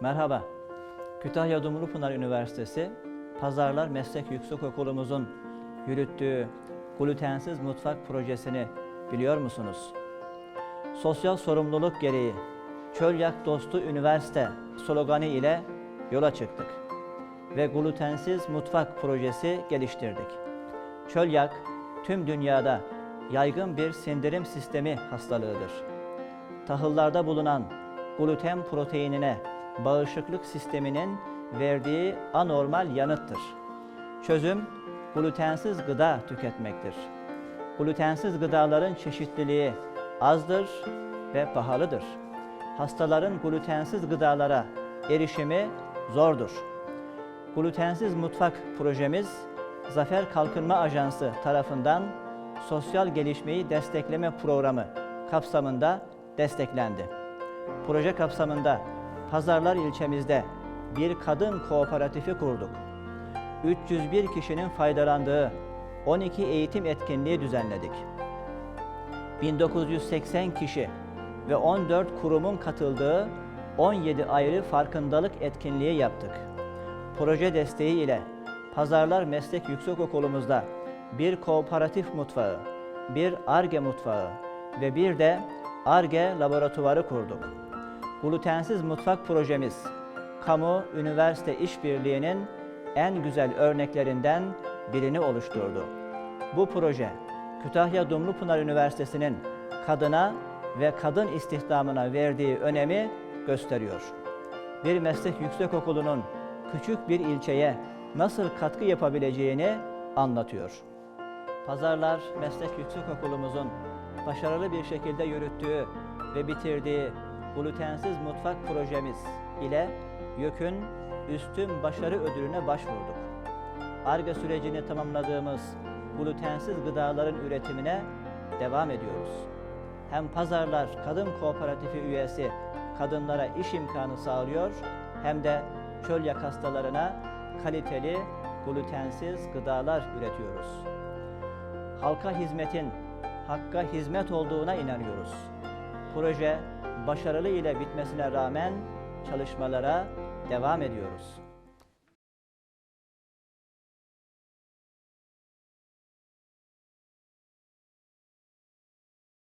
Merhaba. Kütahya Dumlupınar Üniversitesi Pazarlar Meslek Yüksekokulumuzun yürüttüğü glutensiz mutfak projesini biliyor musunuz? Sosyal sorumluluk gereği Çölyak Dostu Üniversite sloganı ile yola çıktık ve glutensiz mutfak projesi geliştirdik. Çölyak tüm dünyada yaygın bir sindirim sistemi hastalığıdır. Tahıllarda bulunan gluten proteinine bağışıklık sisteminin verdiği anormal yanıttır. Çözüm glutensiz gıda tüketmektir. Glutensiz gıdaların çeşitliliği azdır ve pahalıdır. Hastaların glutensiz gıdalara erişimi zordur. Glutensiz Mutfak projemiz Zafer Kalkınma Ajansı tarafından Sosyal Gelişmeyi Destekleme Programı kapsamında desteklendi. Proje kapsamında Pazarlar ilçemizde bir kadın kooperatifi kurduk. 301 kişinin faydalandığı 12 eğitim etkinliği düzenledik. 1980 kişi ve 14 kurumun katıldığı 17 ayrı farkındalık etkinliği yaptık. Proje desteği ile Pazarlar Meslek Yüksekokulumuzda bir kooperatif mutfağı, bir ARGE mutfağı ve bir de ARGE laboratuvarı kurduk. Glutensiz mutfak projemiz, kamu üniversite işbirliğinin en güzel örneklerinden birini oluşturdu. Bu proje, Kütahya Dumlupınar Üniversitesi'nin kadına ve kadın istihdamına verdiği önemi gösteriyor. Bir meslek yüksekokulunun küçük bir ilçeye nasıl katkı yapabileceğini anlatıyor. Pazarlar Meslek Yüksekokulumuzun başarılı bir şekilde yürüttüğü ve bitirdiği glutensiz mutfak projemiz ile YÖK'ün Üstün Başarı Ödülüne başvurduk. ARGE sürecini tamamladığımız glutensiz gıdaların üretimine devam ediyoruz. Hem Pazarlar Kadın Kooperatifi üyesi kadınlara iş imkanı sağlıyor hem de çölyak hastalarına kaliteli glutensiz gıdalar üretiyoruz. Halka hizmetin hakka hizmet olduğuna inanıyoruz. Proje başarılı ile bitmesine rağmen çalışmalara devam ediyoruz.